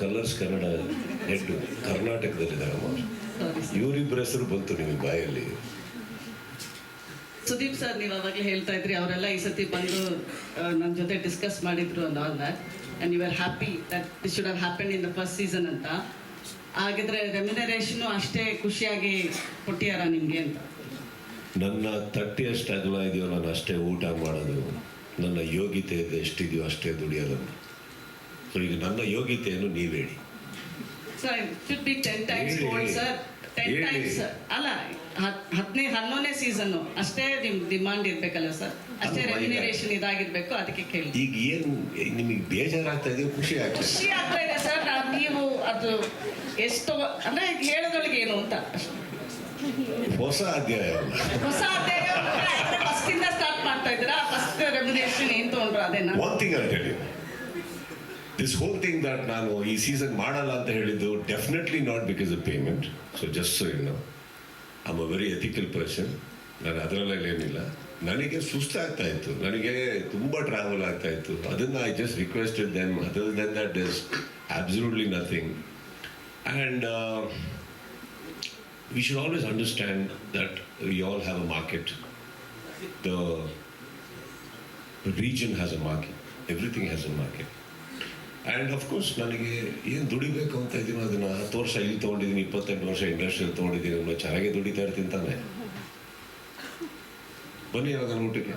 Colours Kannada head ಕರ್ನಾಟಕದಲ್ಲಿ ಸಾರಿ ಇವರಿಬ್ಬರ ಹೆಸರು ಬಂತು ನಿಮಗೆ ಬಾಯಲ್ಲಿ. ಸುದೀಪ್ ಸರ್ ನೀವು ಅವಾಗಲೇ ಹೇಳ್ತಾ ಇದ್ರಿ ಅವರೆಲ್ಲ ಈ ಸತಿ ಬಂದು ನನ್ನ ಜೊತೆ ಡಿಸ್ಕಸ್ ಮಾಡಿದ್ರು ಅಂಡ್ ಅಲ್ಲ and you are happy that this should have happen in the first season ಅಂತ. ಹಾಗಿದ್ರೆ ರೆಮ್ಯುನರೇಷನು ಅಷ್ಟೇ ಖುಷಿಯಾಗಿ ಕೊಟ್ಟಿಯಾರ ನಿಮಗೆ ಅಂತ? ನನ್ನ ತಟ್ಟಿ ಅಷ್ಟು ಅಗಲ ಇದೆಯೋ ನಾನು ಅಷ್ಟೇ ಊಟ ಮಾಡೋದು ನನ್ನ ಯೋಗ್ಯತೆ ಎಷ್ಟಿದೆಯೋ ಅಷ್ಟೇ ದುಡಿಯೋದು. ಸೊ ಈಗ ನನ್ನ ಯೋಗ್ಯತೆಯನ್ನು ನೀವು ಹೇಳಿ sir should be ten times ಹೇಳಿ. ಸರ್ ಟೆನ್ ಹೇಳಿ. ಟೈಮ್ಸ್ ಅಲ್ಲ ಹತ್ತನೇ ಹನ್ನೊಂದನೇ ಸೀಸನ್ ಅಷ್ಟೇ ನಿಮ್ ಡಿಮಾಂಡ್ ಇರ್ಬೇಕಲ್ಲ ಸರ್ ಅಷ್ಟೇ? ರೆಮ್ಯುನರೇಷನ್ ಇದಾಗಿರ್ಬೇಕು ಅದಕ್ಕೆ ಕೇಳಿ. ಈಗ ಏನು ನಿಮಗೆ ಬೇಜಾರಾಗ್ತಾ ಇದೆ ಖುಷಿ ಆಗ್ತದೆ ಖುಷಿ ಆಗ್ತಾ ಇದೆ ಸರ್ ನೀವು ಅದು ಎಷ್ಟು ಅಂದ್ರೆ ಹೇಳೋದೊಳಗೆ ಏನು ಅಂತ. ಹೊಸ ಅಧ್ಯಾಯ ಹೊಸ ಅಧ್ಯಾಯ ಫಸ್ಟ್ ಇಂದ ಸ್ಟಾರ್ಟ್ ಮಾಡ್ತಾ ಇದ್ದೀರಾ? ಫಸ್ಟ್ ರೆಮ್ಯುನೇಷನ್ ಏನ್ ತಗೊಂಡ್ರು ಅದೇನಾ? ಒಂದ್ ತಿಂಗಳು ಹೇಳಿ ದಿಸ್ ಹೋಲ್ ಥಿಂಗ್ ದಟ್ ನಾನು ಈ ಸೀಸನ್ ಮಾಡಲ್ಲ ಅಂತ ಹೇಳಿದ್ದು definitely not because of payment so just so you know I'm a very ethical person ನಾನು ಅದರಲ್ಲೆಲ್ಲ ಏನಿಲ್ಲ. ನನಗೆ ಸುಸ್ತಾಗ್ತಾ ಇತ್ತು. ನನಗೆ ತುಂಬ ಟ್ರಾವೆಲ್ ಆಗ್ತಾ ಇತ್ತು. ಅದನ್ನು I just requested then other then that is absolutely nothing and we should always understand that we all have a market. The region has a market. Everything has a market. And of course ನನಗೆ ಏನು ದುಡಿಬೇಕು ಅಂತ ಇದ್ದೀನೋ ಅದನ್ನು ಹತ್ತು ವರ್ಷ ಇಲ್ಲಿ ತೊಗೊಂಡಿದ್ದೀನಿ ಇಪ್ಪತ್ತೆಂಟು ವರ್ಷ ಇಂಡಸ್ಟ್ರಿಯಲ್ಲಿ ತೊಗೊಂಡಿದ್ದೀನಿ ಅನ್ನೋ ಚೆನ್ನಾಗೇ ದುಡಿತಾ ಇರ್ತೀನಿ ತಾನೆ. ಬನ್ನಿ ಯಾವಾಗ ಊಟಕ್ಕೆ.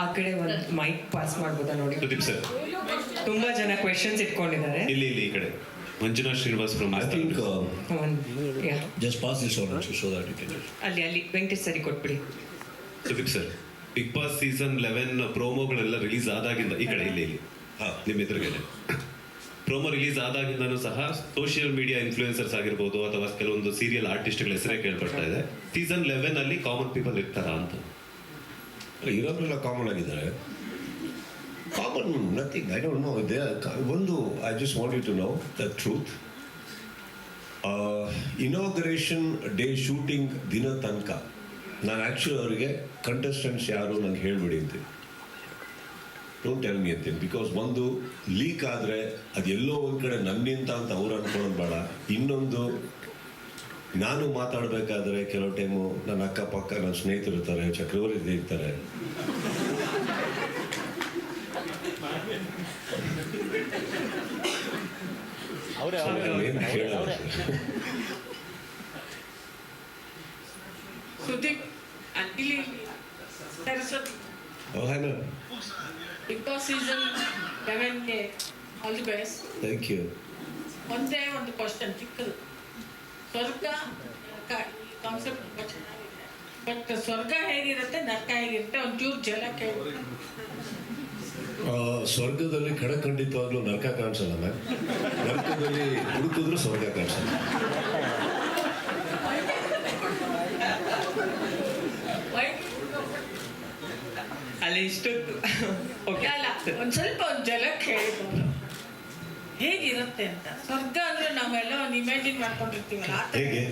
ಆ ಕಡೆ ಒಂದು ಮೈಕ್ ಪಾಸ್ ಮಾಡ್ಬೋದಾ ನೋಡಿ? ಸುದೀಪ್ ಸರ್. ತುಂಬಾ ಜನ ಕ್ವೆಶನ್ಸ್ ಇಟ್ಕೊಂಡಿದ್ದಾರೆ. ಇಲ್ಲಿ ಇಲ್ಲಿ ಈ ಕಡೆ. Manjunath Srinivas from I think just pass this pass this that you ಅಲ್ಲಿ ಅಲ್ಲಿ ವೆಂಕಟೇಶ್ ಸರಿ ಕೊಟ್ಬಿಡಿ. Sudeep sir. Bigg Boss season eleven ಪ್ರೋಮೋಗಳೆಲ್ಲ release ಆದಾಗಿಂದ ಈ ಕಡೆ ಇಲ್ಲಿ ಇಲ್ಲಿ. ಹಾ. ನಿಮ್ಮ ಎದುರುಗಡೆ. ಪ್ರೋಮೋ ರಿಲೀಸ್ ಆದಾಗಿಂದನೂ ಸಹ ಸೋಷಿಯಲ್ ಮೀಡಿಯಾ ಇನ್ಫ್ಲೂಯೆನ್ಸರ್ಸ್ ಆಗಿರ್ಬೋದು ಅಥವಾ ಕೆಲವೊಂದು ಸೀರಿಯಲ್ ಆರ್ಟಿಸ್ಟ್ಗಳ ಹೆಸರೇ ಕೇಳ್ಪಡ್ತಾ ಇದೆ. ಸೀಸನ್ ಲೆವೆನ್ ಅಲ್ಲಿ ಕಾಮನ್ ಪೀಪಲ್ ಇರ್ತಾರ ಅಂತ. ಇರೋರೆಲ್ಲ ಕಾಮನ್ ಆಗಿದ್ದಾರೆ. Common nothing I don't know they ಒಂದು I just want you to know the truth inauguration day shooting ದಿನ ತನಕ. ನಾನು ಆ್ಯಕ್ಚುಲಿ ಅವರಿಗೆ ಕಂಟೆಸ್ಟೆಂಟ್ಸ್ ಯಾರು ನಂಗೆ ಹೇಳಿಬಿಡಿ ಅಂತೀನಿ. ಡೋಂಟ್ ಟೆಲ್ ಮಿ ಅಂತೀನಿ ಬಿಕಾಸ್ ಒಂದು ಲೀಕ್ ಆದರೆ ಅದು ಎಲ್ಲೋ ಒಂದು ಕಡೆ ನನ್ನಿಂತ ಅಂತ ಅವ್ರು ಅನ್ಕೊಳ್ಳೋದು ಬೇಡ. ಇನ್ನೊಂದು ನಾನು ಮಾತಾಡಬೇಕಾದ್ರೆ ಕೆಲವು ಟೈಮು ನನ್ನ ಅಕ್ಕಪಕ್ಕ ನನ್ನ ಸ್ನೇಹಿತರು ಇರ್ತಾರೆ ಚಕ್ರವರ್ತಿ ಇರ್ತಾರೆ. ಏನು ಕೇಳಲ್ಲ ಸುದೀಪ್ ಇಲ್ಲಿ Saraswati Oh, hello. Bigg Boss season ಲೆವೆನ್ಗೆ all the best Thank you. ಒಂದೇ ಒಂದು ಕ್ವಶನ್ ಚಿಕ್ಕದು ಸ್ವರ್ಗ ನರಕ ಈ ಕಾನ್ಸೆಪ್ಟ್ ತುಂಬ ಚೆನ್ನಾಗಿದೆ ಬಟ್ ಸ್ವರ್ಗ ಹೇಗಿರುತ್ತೆ ನರಕ ಹೇಗಿರುತ್ತೆ ಒಂಚೂರು ಜಲ ಕೇಳಿ. ಆ, ಸ್ವರ್ಗದಲ್ಲಿ ಖಡಖಂಡಿತವಾಗ್ಲೂ ನರಕ ಕಾಣಿಸಲ್ಲ ಮ್ಯಾಮ್ ನರಕದಲ್ಲಿ ಹುಡುಕಿದ್ರು ಸ್ವರ್ಗ ಕಾಣಿಸಲ್ಲ ಅಲ್ಲಿ ಇಷ್ಟೊತ್ತು ಓಕೆ ಅಲ್ಲ ಒಂದು ಸ್ವಲ್ಪ ಒಂದ್ ಜಲಕ್ಕೆ ಹೇಳ್ಬೋದು ಹೇಗಿರುತ್ತೆ ಅಂತ? ಸ್ವರ್ಗ ಅಂದ್ರೆ ನಾವೆಲ್ಲ ಒಂದು ಇಮ್ಯಾಜಿನ್ ಮಾಡ್ಕೊಂಡಿರ್ತೀವಲ್ಲ ಆ ಥರ. ಹೇಗೆ?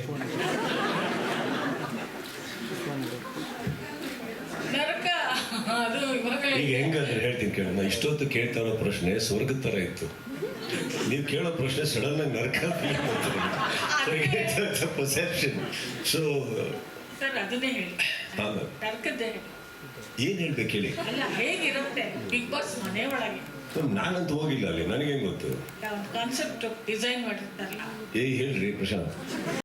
ನರಕ ಅದು ಇವಾಗಲೇ ಈಗ ಹೆಂಗಂದ್ರೆ ಹೇಳ್ತೀನಿ ಕೇಳಿ ನಾ ಇಷ್ಟೊತ್ತು ಕೇಳ್ತಾ ಇರೋ ಪ್ರಶ್ನೆ ಸ್ವರ್ಗದ ಥರ ಇತ್ತು. ನೀವು ಕೇಳೋ ಪ್ರಶ್ನೆ ಸಡನ್ ಆಗಿ ನರಕ ಪರ್ಸೆಪ್ಷನ್ ಸೊ ಸರ್ ಅದನ್ನೇ ಹೇಳಿ. ನರಕದ್ದೇ ಹೇಳಿ. ಏನು ಹೇಳ್ಬೇಕು ಹೇಳಿ? ಅಲ್ಲ ಹೇಗಿರುತ್ತೆ? ಬಿಗ್ ಬಾಸ್ ಮನೆ ಒಳಗೆ. ನಾನಂತೂ ಹೋಗಿಲ್ಲ ಅಲ್ಲಿ ನನಗೇನು ಗೊತ್ತು? ಕಾನ್ಸೆಪ್ಟ್ ಡಿಸೈನ್ ಮಾಡಿರ್ತಾರಲ್ಲ. ಏ ಹೇಳ್ರಿ ಪ್ರಶಾಂತ್.